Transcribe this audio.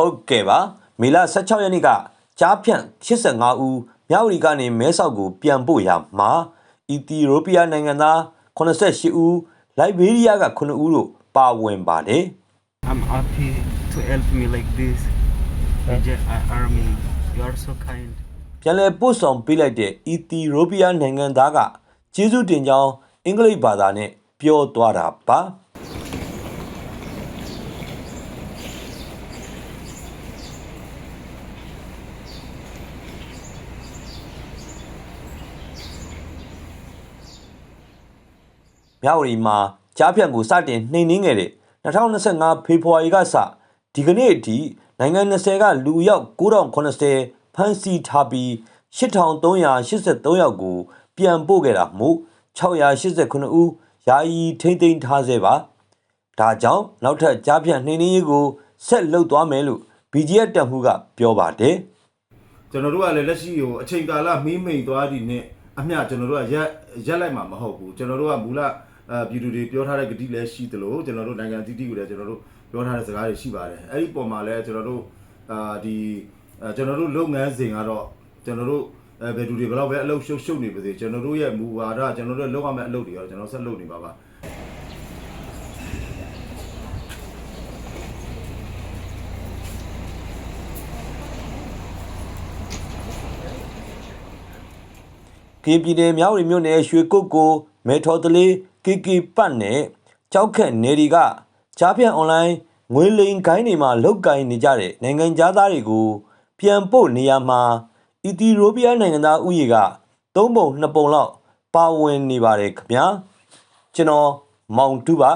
ဟုတ်ကဲ့ပါမေလ16ရက်နေ့ကကြားဖြန့်85ဦးမြောက်ရီကနေမဲဆောက်ကိုပြန်ပို့ရမှာအီသီယိုးပီးယားနိုင်ငံသား88ဦးလိုက်ဘေးရီးယားက9ဦးတို့ပါဝင်ပါတယ် I'm happy to help me like this. Vijay Army, you are so kind. ပြန်လည်ပို့ဆောင်ပေးလိုက်တဲ့အီသီယိုးပီးယားနိုင်ငံသားကကျေးဇူးတင်ကြောင်းအင်္ဂလိပ်ဘာသာနဲ့ပြောသွားတာပါ မြဝတီမှာကြားဖြန့်ကိုစတင်နှိမ်နင်းခဲ့တဲ့2025ဖေဖော်ဝါရီကစဒီကနေ့အထိနိုင်ငံ20ကလူအယောက်9080ဖမ်းဆီးထားပြီး8383ယောက်ကို ပြန်ပို့ခဲ့တာမို့689ဦးယာယီထိမ့်သိမ်းထားဆဲပါဒါကြောင့်နောက်ထပ်ကြားဖြန့်နှိမ်နင်းရေးကိုဆက်လုပ်သွားမယ်လို့ BGF တပ်မှုကပြောပါတယ်ကျွန်တော်တို့ကလည်းလက်ရှိကိုအချိန်ကာလမီးမိန်သွားသည်နဲ့အမျှကျွန်တော်တို့ကရက်ရက်လိုက်မှာမဟုတ်ဘူးကျွန်တော်တို့ကမူလ အဲပြည်သူတွေပြောထားတဲ့ဂတိလည်းရှိသလိုကျွန်တော်တို့နိုင်ငံတည်တည်ကိုလည်းကျွန်တော်တို့ပြောထားတဲ့စကားတွေရှိပါတယ်အဲ့ဒီပုံမှာလည်းကျွန်တော်တို့အာဒီအဲကျွန်တော်တို့လုပ်ငန်းစဉ်ကတော့ကျွန်တော်တို့အဲဘယ်သူတွေဘယ်တော့ပဲအလုပ်ရှုပ်ရှုပ်နေပါစေကျွန်တော်တို့ရဲ့မူဝါဒကျွန်တော်တို့လုပ်ရမယ့်အလုပ်တွေရောကျွန်တော်ဆက်လုပ်နေပါပါကရင်ပြည်နယ်မြောက်ရီမြို့နယ်ရွှေကုတ်ကိုမေထော်တလေး KK ပတ်နဲ့ကြောက်ခက်နယ်တွေကကြားဖြန့်အွန်လိုင်းငွေလိမ်ကိုင်းတွေမှာလောက်ကိုင်းနေကြတဲ့နိုင်ငံသားတွေကိုပြန်ပို့နေရမှာအီသီယိုးပီးယားနိုင်ငံသားဥယေက၃ပုံ၂ပုံလောက်ပါဝင်နေပါတယ်ခင်ဗျာကျွန်တော်မောင်တူပါ